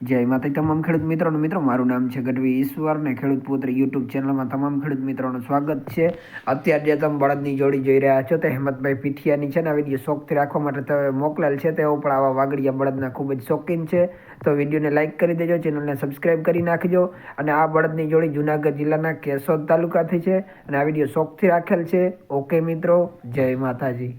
જય માતા તમામ ખેડૂત મિત્રોનું. મિત્રો, મારું નામ છે ગઢવી ઈશ્વર ને ખેડૂત પુત્ર યુટ્યુબ ચેનલમાં તમામ ખેડૂત મિત્રોનું સ્વાગત છે. અત્યારે જે તમે બળદની જોડી જોઈ રહ્યા છો તે હેમંતભાઈ પીઠિયાની છે ને આ વીડિયો શોખથી રાખવા માટે તમે મોકલેલ છે. તેઓ પણ આવા વાગડિયા બળદના ખૂબ જ શોખીન છે. તો વિડીયોને લાઇક કરી દેજો, ચેનલને સબસ્ક્રાઇબ કરી નાખજો અને આ બળદની જોડી જુનાગઢ જિલ્લાના કેશોદ તાલુકાથી છે અને આ વીડિયો શોખથી રાખેલ છે. ઓકે મિત્રો, જય માતાજી.